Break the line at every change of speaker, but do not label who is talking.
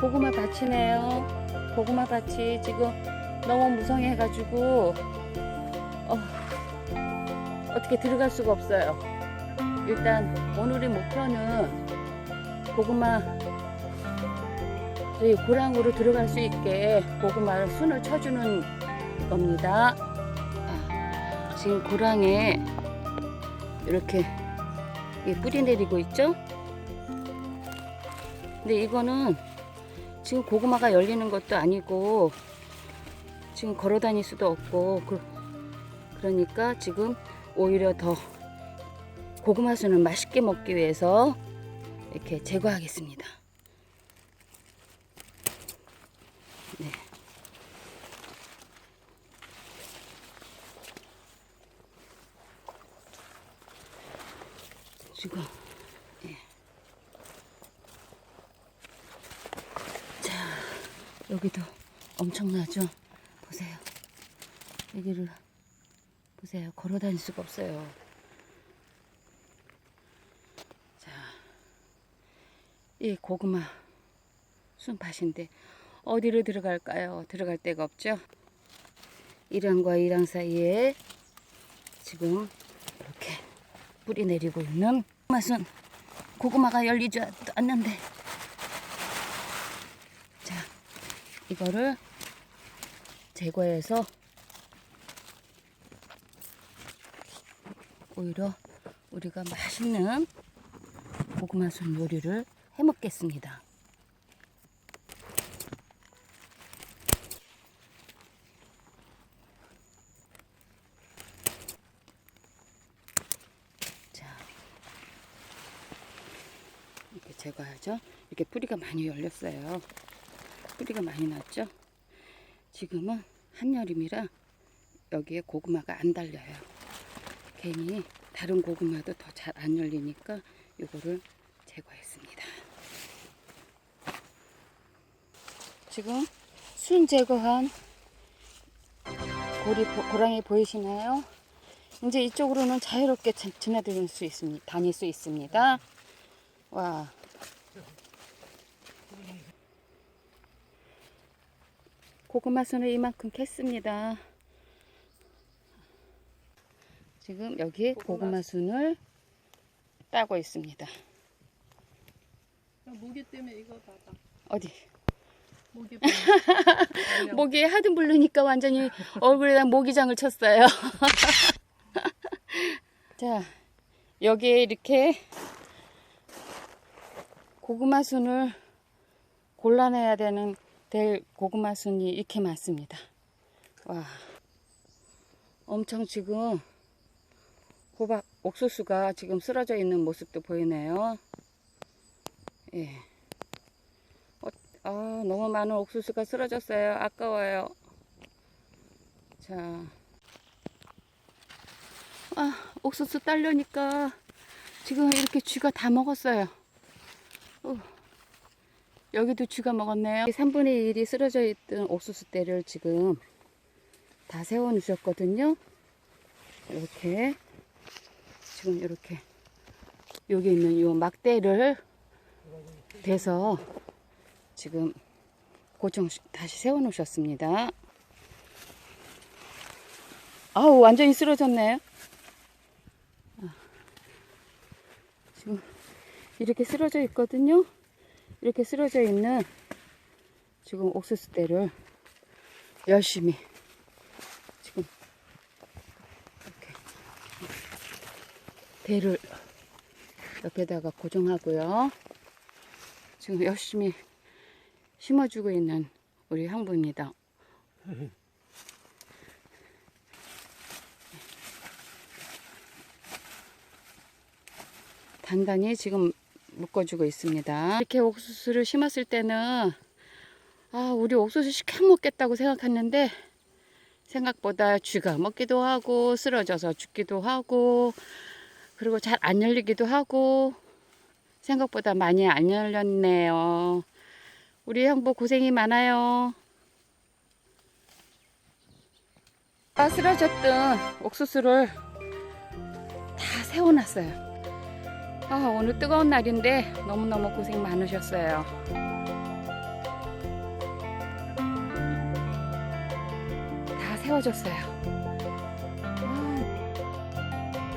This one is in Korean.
고구마 밭이네요. 고구마 밭이 지금 너무 무성해가지고 어, 어떻게 들어갈 수가 없어요. 일단 오늘의 목표는 고구마 저희 고랑으로 들어갈 수 있게 고구마를 순을 쳐주는 겁니다. 아, 지금 고랑에 이렇게 이 뿌리 내리고 있죠? 근데 이거는 지금 고구마가 열리는 것도 아니고 지금 걸어 다닐 수도 없고 그, 그러니까 지금 오히려 더 고구마 순을 맛있게 먹기 위해서 이렇게 제거하겠습니다. 네. 지금 예. 자 여기도 엄청나죠? 보세요. 여기를 보세요. 걸어 다닐 수가 없어요. 자, 이 고구마 순밭인데 어디로 들어갈까요? 들어갈 데가 없죠? 이랑과 이랑 사이에 지금 이렇게 뿌리 내리고 있는 맛은 고구마가 열리지 않는데 자 이거를 제거해서 오히려 우리가 맛있는 고구마 순 요리를 해 먹겠습니다. 자, 이렇게 제거하죠. 이렇게 뿌리가 많이 열렸어요. 뿌리가 많이 났죠. 지금은 한여름이라 여기에 고구마가 안 달려요. 괜히 다른 고구마도 더 잘 안 열리니까 이거를 제거했습니다. 지금 순 제거한 고리 고랑이 보이시나요? 이제 이쪽으로는 자유롭게 지- 지나다닐 수 있습니다. 다닐 수 있습니다. 와. 고구마 순을 이만큼 캤습니다. 지금 여기 고구마 순을 따고 있습니다.
모기 때문에 이거 봐봐.
어디?
모기
모기 하도 물르니까 완전히 얼굴에다 모기장을 쳤어요. 자, 여기에 이렇게 고구마 순을 골라내야 되는 될 고구마 순이 이렇게 많습니다. 와, 엄청 지금 호박 옥수수가 지금 쓰러져 있는 모습도 보이네요. 예. 어, 아, 너무 많은 옥수수가 쓰러졌어요. 아까워요. 자. 아, 옥수수 딸려니까 지금 이렇게 쥐가 다 먹었어요. 어, 여기도 쥐가 먹었네요. 3분의 1이 쓰러져 있던 옥수수 대를 지금 다 세워 놓으셨거든요. 이렇게. 지금 이렇게. 여기 있는 요 막대를 대서 지금 고정 다시 세워 놓으셨습니다. 아우 완전히 쓰러졌네요. 아, 지금 이렇게 쓰러져 있거든요. 이렇게 쓰러져 있는 지금 옥수수대를 열심히 지금 이렇게 대를 옆에다가 고정하고요. 지금 열심히 심어주고 있는 우리 형부입니다. 단단히 지금 묶어주고 있습니다. 이렇게 옥수수를 심었을 때는 아 우리 옥수수 시켜 먹겠다고 생각했는데 생각보다 쥐가 먹기도 하고 쓰러져서 죽기도 하고 그리고 잘 안 열리기도 하고 생각보다 많이 안 열렸네요. 우리 형부 고생이 많아요. 아, 쓰러졌던 옥수수를 다 세워놨어요. 아, 오늘 뜨거운 날인데 너무너무 고생 많으셨어요. 다 세워졌어요.